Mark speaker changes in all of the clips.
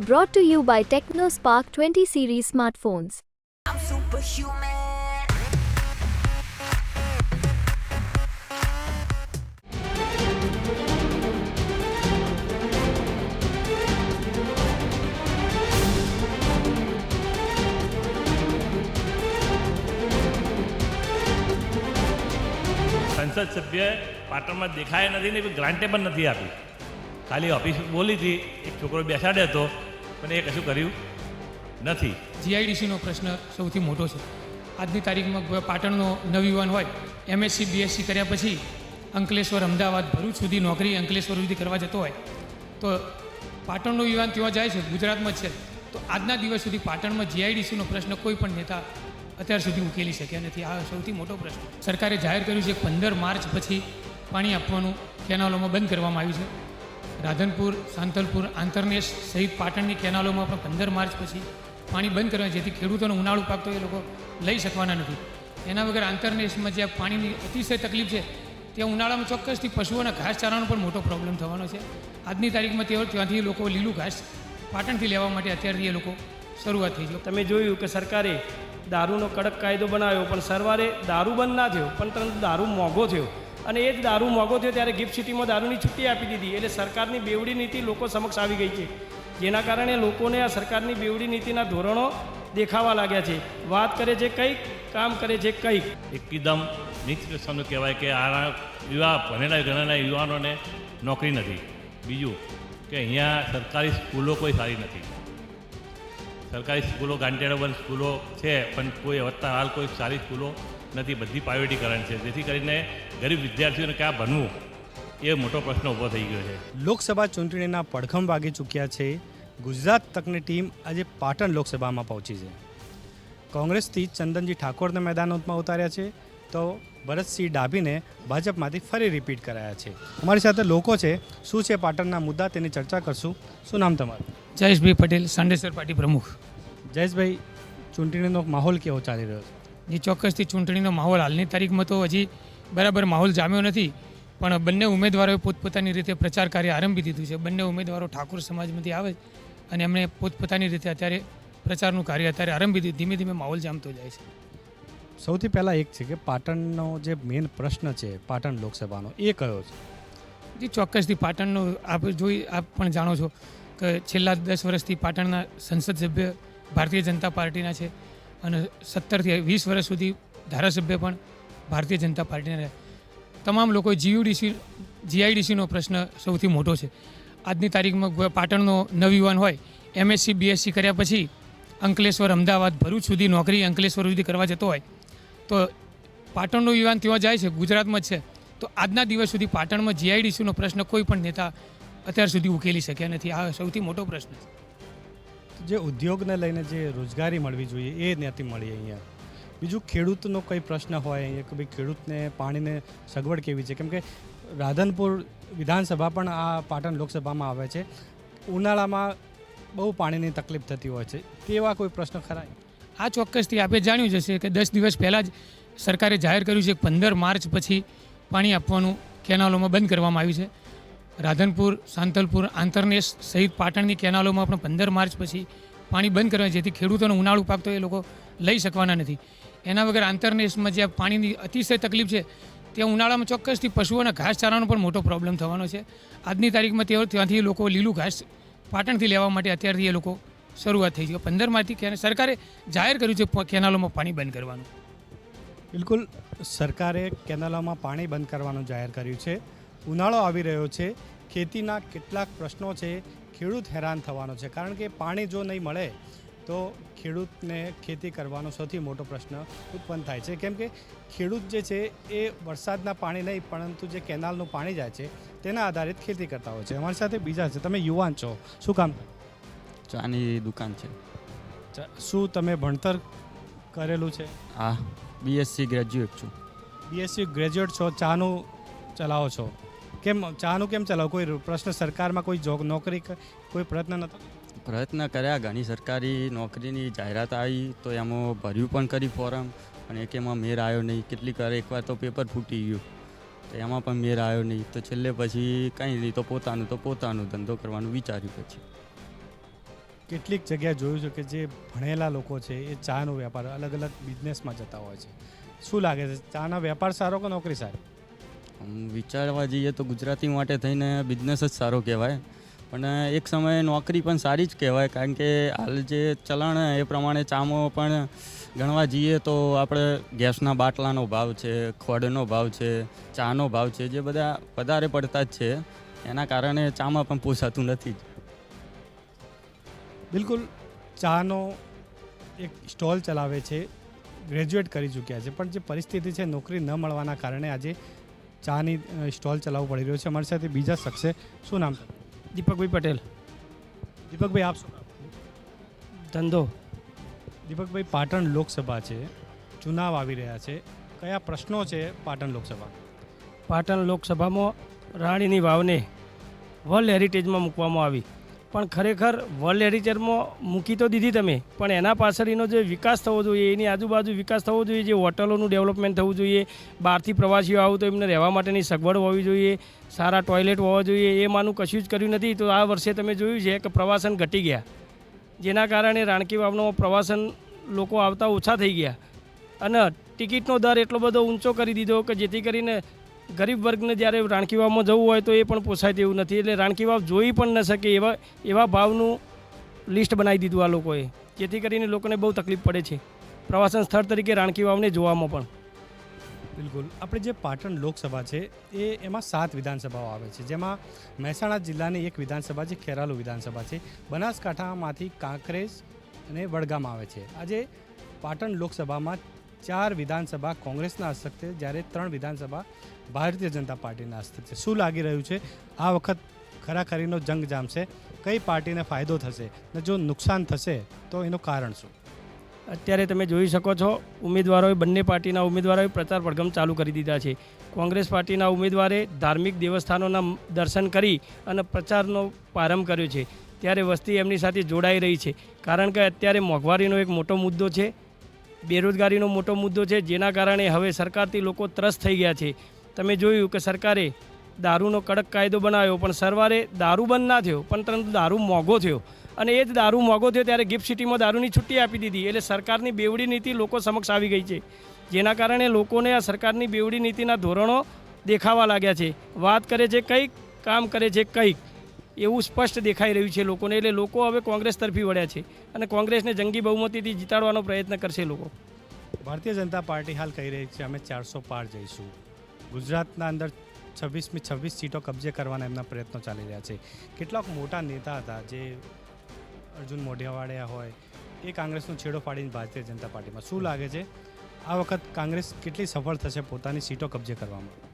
Speaker 1: Brought to you by TechnoSpark 20 series smartphones.
Speaker 2: I'm superhuman.
Speaker 3: સંસદ સભ્ય પાટણમાં દેખાયા નથી ને ગ્રાન્ટે પણ નથી આપી ખાલી ઓફિસ બોલી હતી એક છોકરો બેસાડ્યો હતો પણ એ કશું કર્યું નથી.
Speaker 4: જીઆઈડીસીનો પ્રશ્ન સૌથી મોટો છે. આજની તારીખમાં પાટણનો નવયુવાન હોય એમએસસી બીએસસી કર્યા પછી અંકલેશ્વર અમદાવાદ ભરૂચ સુધી નોકરી અંકલેશ્વર સુધી કરવા જતો હોય, તો પાટણનો યુવાન ત્યાં જાય છે? ગુજરાતમાં જ છે. તો આજના દિવસ સુધી પાટણમાં જીઆઈડીસીનો પ્રશ્ન કોઈ પણ નેતા અત્યાર સુધી ઉકેલી શક્યા નથી. આ સૌથી મોટો પ્રશ્ન. સરકારે જાહેર કર્યું છે પંદર માર્ચ પછી પાણી આપવાનું કેનાલોમાં બંધ કરવામાં આવ્યું છે. રાધનપુર, સાંતલપુર, આંતરનેશ સહિત પાટણની કેનાલોમાં પણ પંદર માર્ચ પછી પાણી બંધ કરવા જેથી ખેડૂતોનો ઉનાળુ પાક તો એ લોકો લઈ શકવાના નથી. એના વગર આંતરનેશમાં જ્યાં પાણીની અતિશય તકલીફ છે, ત્યાં ઉનાળામાં ચોક્કસથી પશુઓના ઘાસચારાનો પણ મોટો પ્રોબ્લેમ થવાનો છે. આજની તારીખમાં તેઓ ત્યાંથી લોકો લીલું ઘાસ પાટણથી લેવા માટે અત્યારથી એ લોકો શરૂઆત થઈ છે.
Speaker 5: તમે જોયું કે સરકારે દારૂનો કડક કાયદો બનાવ્યો, પણ સરવારે દારૂ બંધ ના થયો, પણ તરત દારૂ મોંઘો થયો. અને એ જ દારૂ મોંઘો થયો ત્યારે ગિફ્ટ સિટીમાં દારૂની છુટ્ટી આપી દીધી. એટલે સરકારની બેવડી નીતિ લોકો સમક્ષ આવી ગઈ છે. જેના કારણે લોકોને આ સરકારની બેવડી નીતિના ધોરણો દેખાવા લાગ્યા છે. વાત કરે છે કંઈક, કામ કરે છે કંઈક.
Speaker 3: એકદમ મિક્સ કહેવાય કે આ યુવા ભણેલા ગણેલા યુવાનોને નોકરી નથી. બીજું કે અહીંયા સરકારી સ્કૂલો કોઈ સારી નથી. સરકારી સ્કૂલો ગાંઠિયાળા સ્કૂલો છે, પણ કોઈ વત્તા હાલ કોઈ સારી સ્કૂલો નથી બધી પ્રાઇવેટીકરણ છે. જેથી કરીને ગરીબ વિદ્યાર્થીઓને ક્યાં ભણવું એ મોટો પ્રશ્ન ઊભો થઈ ગયો છે.
Speaker 6: લોકસભા ચૂંટણીના પડખમ વાગી ચૂક્યા છે. ગુજરાત તકની ટીમ આજે પાટણ લોકસભામાં પહોંચી છે. કોંગ્રેસથી ચંદનજી ઠાકોરને મેદાનમાં ઉતાર્યા છે. તો ભરતસિંહ ડાભીને ભાજપમાંથી ફરી રિપીટ કરાયા છે. અમારી સાથે લોકો છે. શું છે પાટણના મુદ્દા તેની ચર્ચા કરશું. શું નામ તમારું?
Speaker 4: જયેશભાઈ પટેલ સાંડેસર પાર્ટી પ્રમુખ.
Speaker 6: જયેશભાઈ ચૂંટણીનો માહોલ કેવો ચાલી રહ્યો છે?
Speaker 4: જે ચોક્કસથી ચૂંટણીનો માહોલ હાલની તારીખમાં તો હજી બરાબર માહોલ જામ્યો નથી પણ બંને ઉમેદવારોએ પોતપોતાની રીતે પ્રચાર કાર્ય આરંભી દીધું છે. બંને ઉમેદવારો ઠાકોર સમાજમાંથી આવે અને એમણે પોતપોતાની રીતે અત્યારે પ્રચારનું કાર્ય અત્યારે આરંભી દીધું. ધીમે ધીમે માહોલ જામતો જાય છે.
Speaker 6: સૌથી પહેલાં એક છે કે પાટણનો જે મેઇન પ્રશ્ન છે પાટણ લોકસભાનો એ કયો છે?
Speaker 4: જે ચોક્કસથી પાટણનો આપ જોઈ આપ પણ જાણો છો કે છેલ્લા દસ વર્ષથી પાટણના સંસદ સભ્ય ભારતીય જનતા પાર્ટીના છે. અને સત્તરથી વીસ વર્ષ સુધી ધારાસભ્ય પણ ભારતીય જનતા પાર્ટીના રહ્યા તમામ લોકો જીયુડીસી જીઆઈડીસીનો પ્રશ્ન સૌથી મોટો છે. આજની તારીખમાં પાટણનો નવયુવાન હોય એમએસસી બીએસસી કર્યા પછી અંકલેશ્વર, અમદાવાદ ભરૂચ સુધી નોકરી અંકલેશ્વર સુધી કરવા જતો હોય, તો પાટણનો યુવાન ત્યાં જાય છે? ગુજરાતમાં જ છે. તો આજના દિવસ સુધી પાટણમાં જીઆઈડીસીનો પ્રશ્ન કોઈ પણ નેતા અત્યાર સુધી ઉકેલી શક્યા નથી. આ સૌથી મોટો પ્રશ્ન છે.
Speaker 6: જે ઉદ્યોગને લઈને જે રોજગારી મળવી જોઈએ એ ત્યાંથી મળી અહીંયા. બીજું ખેડૂતનો કંઈ પ્રશ્ન હોય અહીંયા કે ભાઈ ખેડૂતને પાણીને સગવડ કેવી છે? કેમ કે રાધનપુર વિધાનસભા પણ આ પાટણ લોકસભામાં આવે છે. ઉનાળામાં બહુ પાણીની તકલીફ થતી હોય છે. તેવા કોઈ પ્રશ્ન ખરા
Speaker 4: આ ચોક્કસથી આપે જાણ્યું જ હશે કે દસ દિવસ પહેલાં જ સરકારે જાહેર કર્યું છે પંદર માર્ચ પછી પાણી આપવાનું કેનાલોમાં બંધ કરવામાં આવ્યું છે. રાધનપુર, સાંતલપુર આંતરનેશ સહિત પાટણની કેનાલોમાં પણ પંદર માર્ચ પછી પાણી બંધ કરવા જેથી ખેડૂતોનો ઉનાળુ પાક તો એ લોકો લઈ શકવાના નથી. એના વગર આંતરનેશમાં જ્યાં પાણીની અતિશય તકલીફ છે, ત્યાં ઉનાળામાં ચોક્કસથી પશુઓના ઘાસચારાનો પણ મોટો પ્રોબ્લેમ થવાનો છે. આજની તારીખમાં તેઓ ત્યાંથી લોકો લીલું ઘાસ પાટણથી લેવા માટે અત્યારથી એ લોકો શરૂઆત થઈ છે. પંદરમાંથી કે સરકારે જાહેર કર્યું છે કેનાલોમાં પાણી બંધ કરવાનું.
Speaker 6: બિલકુલ સરકારે કેનાલોમાં પાણી બંધ કરવાનું જાહેર કર્યું છે. ઉનાળો આવી રહ્યો છે. ખેતીના કેટલાક પ્રશ્નો છે. ખેડૂત હેરાન થવાનો છે. કારણ કે પાણી જો નહીં મળે તો ખેડૂતને ખેતી કરવાનો સૌથી મોટો પ્રશ્ન ઉત્પન્ન થાય છે. કેમ કે ખેડૂત જે છે એ વરસાદના પાણી નહીં પરંતુ જે કેનાલનું પાણી જાય છે તેના આધારિત ખેતી કરતા હોય છે. અમારી સાથે બીજા છે. તમે યુવાન છો. શું કામ?
Speaker 7: ચાની દુકાન છે.
Speaker 6: શું તમે ભણતર કરેલું છે?
Speaker 7: હા બીએસસી ગ્રેજ્યુએટ છું.
Speaker 6: બીએસસી ગ્રેજ્યુએટ છો. ચાનું ચલાવો છો. કેમ ચાનું કેમ ચલાવો? કોઈ પ્રશ્ન સરકારમાં કોઈ જોબ નોકરી કોઈ પ્રયત્ન નથી
Speaker 7: પ્રયત્ન કર્યા ઘણી સરકારી નોકરીની જાહેરાત આવી તો એમાં ભર્યું પણ કરી ફોરમ અને એક એમાં મેર આવ્યો નહીં. કેટલીક વાર એકવાર તો પેપર ફૂટી ગયું તો એમાં પણ મેર આવ્યો નહીં. તો છેલ્લે પછી કંઈ નહીં તો પોતાનું તો પોતાનું ધંધો કરવાનું વિચાર્યું પછી.
Speaker 6: કેટલીક જગ્યાએ જોયું છે કે જે ભણેલા લોકો છે એ ચાનો વેપાર અલગ અલગ બિઝનેસમાં જતા હોય છે. શું લાગે છે? ચાના વેપાર સારો કે નોકરી સારી?
Speaker 7: વિચારવા જઈએ તો ગુજરાતી માટે થઈને બિઝનેસ જ સારો કહેવાય. પણ એક સમયે નોકરી પણ સારી જ કહેવાય, કારણ કે હાલ જે ચલણ એ પ્રમાણે ચામાં પણ ગણવા જઈએ તો આપણે ગેસના બાટલાનો ભાવ છે ખોડનો ભાવ છે, ચાનો ભાવ છે, જે બધા વધારે પડતા જ છે. એના કારણે ચામાં પણ પોસાતું નથી
Speaker 6: બિલકુલ, ચાનો એક સ્ટોલ ચલાવે છે ગ્રેજ્યુએટ કરી ચૂક્યા છે. પણ જે પરિસ્થિતિ છે, નોકરી ન મળવાના કારણે આજે ચાની સ્ટોલ ચલાવવું પડી રહ્યો છે. અમારી સાથે બીજા શખ્સે શું નામ
Speaker 5: દીપકભાઈ પટેલ.
Speaker 6: દીપકભાઈ આપ શું
Speaker 5: ધંધો.
Speaker 6: દીપકભાઈ પાટણ લોકસભા છે. ચુનાવ આવી રહ્યા છે. કયા પ્રશ્નો છે પાટણ લોકસભા?
Speaker 5: પાટણ લોકસભામાં રાણીની વાવને વર્લ્ડ હેરિટેજમાં મૂકવામાં આવી. પણ ખરેખર વર્લ્ડ હેરિટેજમાં મૂકી તો દીધી તમે. પણ એના પાછળ એનો જે વિકાસ થવો જોઈએ, એની આજુબાજુ વિકાસ થવો જોઈએ, જે હોટલોનું ડેવલપમેન્ટ થવું જોઈએ, બહારથી પ્રવાસીઓ આવું તો એમને રહેવા માટેની સગવડ હોવી જોઈએ, સારા ટોયલેટ હોવા જોઈએ, એ માનું કશું જ કર્યું નથી. તો આ વર્ષે તમે જોયું છે કે પ્રવાસન ઘટી ગયા. જેના કારણે રાણકી વાવનો પ્રવાસન લોકો આવતા ઓછા થઈ ગયા. અને ટિકિટનો દર એટલો બધો ઊંચો કરી દીધો કે જેથી કરીને ગરીબ વર્ગને જ્યારે રાણકી વાવમાં જવું હોય તો એ પણ પોસાય તેવું નથી. એટલે રાણકી વાવ જોઈ પણ ન શકે એવા એવા ભાવનું લિસ્ટ બનાવી દીધું આ લોકોએ. જેથી કરીને લોકોને બહુ તકલીફ પડે છે. પ્રવાસન સ્થળ તરીકે રાણકી વાવને જોવામાં પણ.
Speaker 6: બિલકુલ. આપણે જે પાટણ લોકસભા છે, એ એમાં સાત વિધાનસભાઓ આવે છે. જેમાં મહેસાણા જિલ્લાની એક વિધાનસભા છે, ખેરાલુ વિધાનસભા છે. બનાસકાંઠામાંથી કાંકરેજ અને વડગામ આવે છે. આજે પાટણ લોકસભામાં ચાર વિધાનસભા કોંગ્રેસના હસ્તક છે, જ્યારે ત્રણ વિધાનસભા ભારતીય જનતા પાર્ટીના હસ્તક છે. શું લાગી રહ્યું છે? આ વખત ખરાખરીનો જંગ જામશે કઈ પાર્ટીને ફાયદો થશે? ને જો નુકસાન થશે, તો એનું કારણ શું?
Speaker 5: અત્યારે તમે જોઈ શકો છો, ઉમેદવારોએ બંને પાર્ટીના ઉમેદવારોએ પ્રચાર પડઘમ ચાલુ કરી દીધા છે. કોંગ્રેસ પાર્ટીના ઉમેદવારે ધાર્મિક દેવસ્થાનોના દર્શન કરી અને પ્રચારનો પ્રારંભ કર્યો છે. ત્યારે વસ્તી એમની સાથે જોડાઈ રહી છે. કારણ કે અત્યારે મોંઘવારીનો એક મોટો મુદ્દો છે. બેરોજગારીનો મોટો મુદ્દો છે, જેના કારણે હવે સરકારથી લોકો ત્રસ્ત થઈ ગયા છે. તમે જોયું કે સરકારે દારૂનો કડક કાયદો બનાવ્યો, પણ સરવારે દારૂ બંધ ના થયો, પણ પરંતુ દારૂ મોંઘો થયો. અને એ જ દારૂ મોંઘો થયો ત્યારે ગિફ્ટ સિટીમાં દારૂની છુટ્ટી આપી દીધી, એટલે સરકારની બેવડી નીતિ લોકો સમક્ષ આવી ગઈ છે. જેના કારણે લોકોને આ સરકારની બેવડી નીતિના ધોરણો દેખાવા લાગ્યા છે. વાત કરે છે કંઈક, કામ કરે છે કંઈક. એવું સ્પષ્ટ દેખાઈ રહ્યું છે લોકોને. એટલે લોકો હવે કોંગ્રેસ તરફી વળ્યા છે અને કોંગ્રેસને જંગી બહુમતીથી જીતાડવાનો પ્રયત્ન કરશે લોકો.
Speaker 6: ભારતીય જનતા પાર્ટી હાલ કહી રહી છે, અમે ચારસો પાર જઈશું. ગુજરાતના અંદર છવ્વીસમી છવ્વીસ સીટો કબજે કરવાના એમના પ્રયત્નો ચાલી રહ્યા છે. કેટલાક મોટા નેતા હતા, જે અર્જુન મોઢિયાવાડિયા હોય, એ કોંગ્રેસનો છેડો પાડીને ભારતીય જનતા પાર્ટીમાં. શું લાગે છે? આ વખત કોંગ્રેસ કેટલી સફળ થશે પોતાની સીટો કબજે કરવામાં?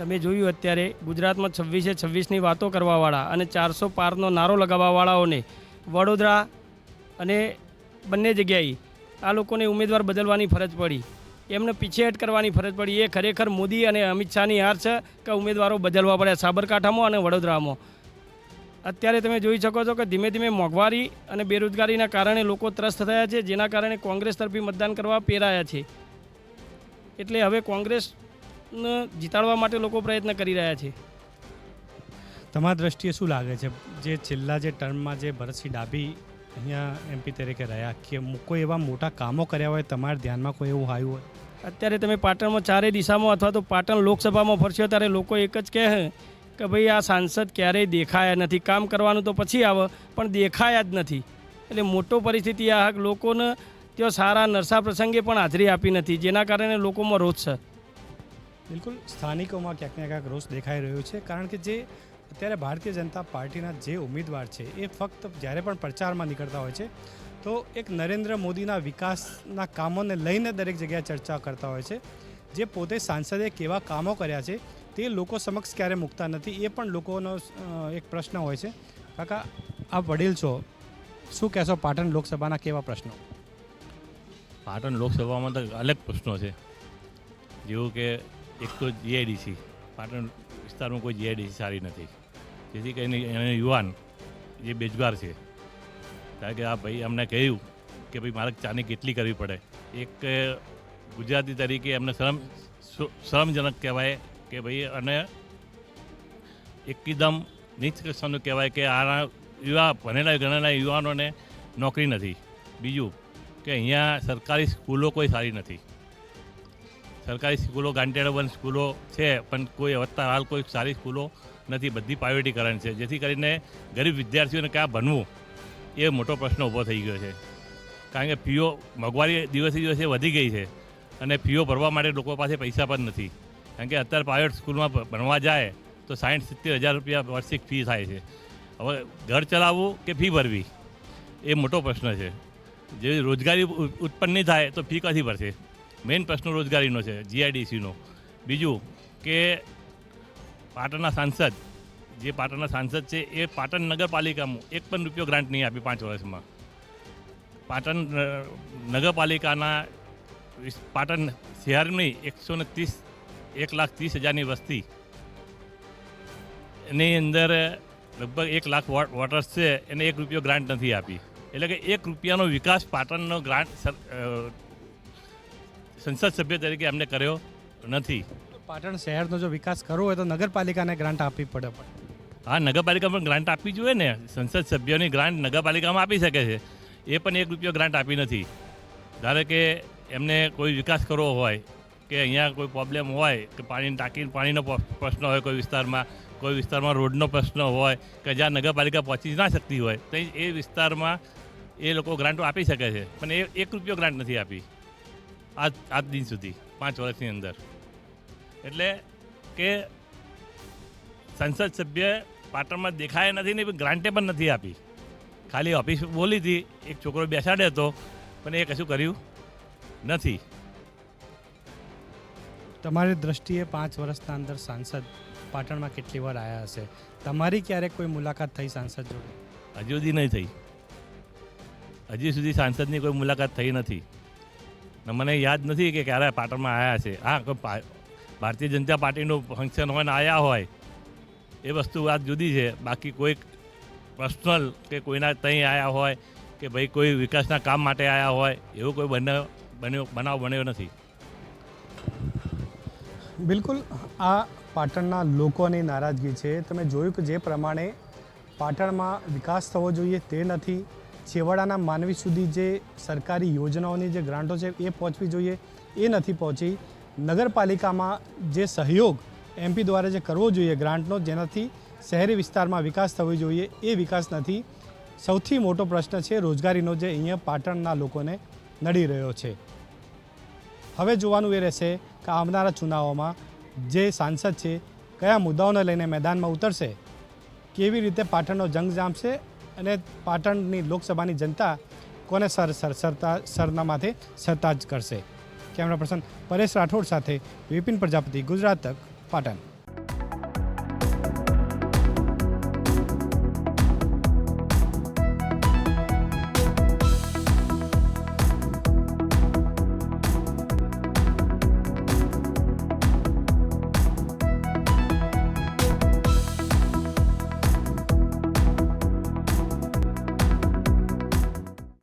Speaker 5: તમે જોયું અત્યારે, ગુજરાતમાં છવ્વીસે છવ્વીસની વાતો કરવાવાળા અને ચારસો પારનો નારો લગાવવાવાળાઓને વડોદરા અને બંને જગ્યાએ આ લોકોને ઉમેદવાર બદલવાની ફરજ પડી. એમને પીછેહટ કરવાની ફરજ પડી. એ ખરેખર મોદી અને અમિત શાહની હાર છે કે ઉમેદવારો બદલવા પડ્યા સાબરકાંઠામાં અને વડોદરામાં. અત્યારે તમે જોઈ શકો છો કે ધીમે ધીમે મોંઘવારી અને બેરોજગારીના કારણે લોકો ત્રસ્ત થયા છે, જેના કારણે કોંગ્રેસ તરફી મતદાન કરવા પ્રેરાયા છે. એટલે હવે કોંગ્રેસને જીતાડવા માટે લોકો પ્રયત્ન કરી રહ્યા છે.
Speaker 6: તમારા દ્રષ્ટિએ શું લાગે છે? જે છેલ્લા જે ટર્મમાં જે ભરતસિંહ ડાભી અહીંયા એમપી તરીકે રહ્યા કે કોઈ એવા મોટા કામો કર્યા હોય તમારા ધ્યાનમાં કોઈ એવું આવ્યું હોય?
Speaker 5: અત્યારે તમે પાટણમાં ચારેય દિશામાં અથવા તો પાટણ લોકસભામાં ફરશો ત્યારે લોકો એક જ કહે કે ભાઈ આ સાંસદ ક્યારેય દેખાયા નથી. કામ કરવાનું તો પછી આવે પણ દેખાયા જ નથી. એટલે મોટો પરિસ્થિતિ આ લોકોને ત્યાં સારા નરસા પ્રસંગે પણ હાજરી આપી નથી જેના કારણે લોકોમાં રોષ છે.
Speaker 6: બિલકુલ, સ્થાનિકોમાં ક્યાંક ને ક્યાંક રોષ દેખાઈ રહ્યો છે, કારણ કે જે અત્યારે ભારતીય જનતા પાર્ટીના જે ઉમેદવાર છે, એ ફક્ત જ્યારે પણ પ્રચારમાં નીકળતા હોય છે, તો એક નરેન્દ્ર મોદીના વિકાસના કામોને લઈને દરેક જગ્યાએ ચર્ચા કરતા હોય છે. જે પોતે સાંસદે કેવા કામો કર્યા છે, તે લોકો સમક્ષ ક્યારે મૂકતા નથી, એ પણ લોકોનો એક પ્રશ્ન હોય છે. કાકા, આપ વડીલ છો, શું કહેશો પાટણ લોકસભાના કેવા પ્રશ્નો?
Speaker 3: પાટણ લોકસભામાં તો અલગ પ્રશ્નો છે. જેવું કે એક તો જીઆઈડીસી પાટણ વિસ્તારમાં કોઈ જીઆઈડીસી સારી નથી. જેથી કરીને એને યુવાન જે બેજગાર છે, કારણ કે આ ભાઈ અમને કહ્યું કે ભાઈ મારે ચાની કેટલી કરવી પડે. એક ગુજરાતી તરીકે એમને શરમ શ્રમજનક કહેવાય કે ભાઈ અને એકદમ નિષ્કર્ષનું કહેવાય કે આના યુવા, ભણેલા, ગણેલા યુવાનોને નોકરી નથી. બીજું કે અહીંયા સરકારી સ્કૂલો કોઈ સારી નથી. સરકારી સ્કૂલો ગાંઠિયાબંધ સ્કૂલો છે, પણ કોઈ અત્યારે હાલ કોઈ સારી સ્કૂલો નથી. બધી પ્રાઇવેટીકરણ છે. જેથી કરીને ગરીબ વિદ્યાર્થીઓને ક્યાં ભણવું? એ મોટો પ્રશ્ન ઊભો થઈ ગયો છે. કારણ કે ફીઓ મોંઘવારી દિવસે દિવસે વધી ગઈ છે અને ફીઓ ભરવા માટે લોકો પાસે પૈસા પણ નથી. કારણ કે અત્યારે પ્રાઇવેટ સ્કૂલમાં ભણવા જાય તો સાઠ સિત્તેર હજાર રૂપિયા વાર્ષિક ફી થાય છે. હવે ઘર ચલાવવું કે ફી ભરવી? એ મોટો પ્રશ્ન છે. જે રોજગારી ઉત્પન્ન નહીં થાય તો ફી ક્યાંથી ભરશે? મેઇન પ્રશ્ન રોજગારીનો છે જીઆઈડીસીનો બીજું કે પાટણના સાંસદ, જે પાટણના સાંસદ છે, એ પાટણ નગરપાલિકામાં એક પણ રૂપિયો ગ્રાન્ટ નહીં આપી પાંચ વર્ષમાં. પાટણ નગરપાલિકાના પાટણ શહેરની એકસો ને ત્રીસ, એક લાખ ત્રીસ હજારની વસ્તી. એની અંદર લગભગ એક લાખ વોટ- વોટર્સ છે, એને એક રૂપિયો ગ્રાન્ટ નથી આપી. એટલે કે એક રૂપિયાનો વિકાસ પાટણનો ગ્રાન્ટ સંસદ સભ્ય તરીકે અમને કર્યો નથી.
Speaker 6: પાટણ શહેરનો જો વિકાસ કરવો હોય તો નગરપાલિકાને ગ્રાન્ટ આપવી પડે પણ.
Speaker 3: હા નગરપાલિકા પણ ગ્રાન્ટ આપવી જોઈએ ને. સંસદ સભ્યોની ગ્રાન્ટ નગરપાલિકામાં આપી શકે છે. એ પણ એક રૂપિયો ગ્રાન્ટ આપી નથી. ધારો કે એમને કોઈ વિકાસ કરવો હોય કે અહીંયા કોઈ પ્રોબ્લેમ હોય કે પાણીની ટાંકી પાણીનો પ્રશ્ન હોય કોઈ વિસ્તારમાં કોઈ વિસ્તારમાં રોડનો પ્રશ્ન હોય કે જ્યાં નગરપાલિકા પહોંચી ના શકતી હોય તો એ વિસ્તારમાં એ લોકો ગ્રાન્ટો આપી શકે છે. પણ એ એક રૂપિયો ગ્રાન્ટ નથી આપી. આજ આજ દિન સુધી પાંચ વર્ષની અંદર. એટલે કે સંસદ સભ્ય પાટણમાં દેખાયા નથી ને ગ્રાન્ટે પણ નથી આપી. ખાલી ઓફિસ બોલી હતી એક છોકરો બેસાડે હતો પણ એ કશું કર્યું નથી.
Speaker 6: તમારી દ્રષ્ટિએ પાંચ વર્ષના અંદર સાંસદ પાટણમાં કેટલી વાર આવ્યા હશે? તમારી ક્યારેક કોઈ મુલાકાત થઈ સાંસદ જોડે?
Speaker 3: હજુ સુધી નહીં થઈ. હજી સુધી સાંસદની કોઈ મુલાકાત થઈ નથી. મને યાદ નથી કે ક્યારે પાટણમાં આવ્યા છે. હા ભારતીય જનતા પાર્ટીનું ફંક્શન હોય ને આવ્યા હોય, એ વસ્તુ વાત જુદી છે. બાકી કોઈક પર્સનલ કે કોઈના ત્યાં આવ્યા હોય કે ભાઈ કોઈ વિકાસના કામ માટે આવ્યા હોય, એવું કોઈ બન્યો બન્યો, બનાવ બન્યો નથી.
Speaker 6: બિલકુલ, આ પાટણના લોકોની નારાજગી છે. તમે જોયું કે જે પ્રમાણે પાટણમાં વિકાસ થવો જોઈએ તે નથી. છેવાડાના માનવી સુધી જે સરકારી યોજનાઓની જે ગ્રાન્ટો છે એ પહોંચવી જોઈએ, એ નથી પહોંચી. નગરપાલિકામાં જે સહયોગ એમપી દ્વારા જે કરવો જોઈએ ગ્રાન્ટનો, જેનાથી શહેરી વિસ્તારમાં વિકાસ થવો જોઈએ, એ વિકાસ નથી. સૌથી મોટો પ્રશ્ન છે રોજગારીનો જે અહીંયા પાટણના લોકોને નડી રહ્યો છે. હવે જોવાનું એ રહેશે કે આવનારા ચુનાવોમાં જે સાંસદ છે, કયા મુદ્દાઓને લઈને મેદાનમાં ઉતરશે? કેવી રીતે પાટણનો જંગ જામશે? અને પાટણની લોકસભાની જનતા કોને સર સર, સરતા, સરનામાથે સરતાજ કરશે? કેમેરા પર્સન પરેશ રાઠોડ સાથે વિપિન પ્રજાપતિ ગુજરાત તક પાટણ.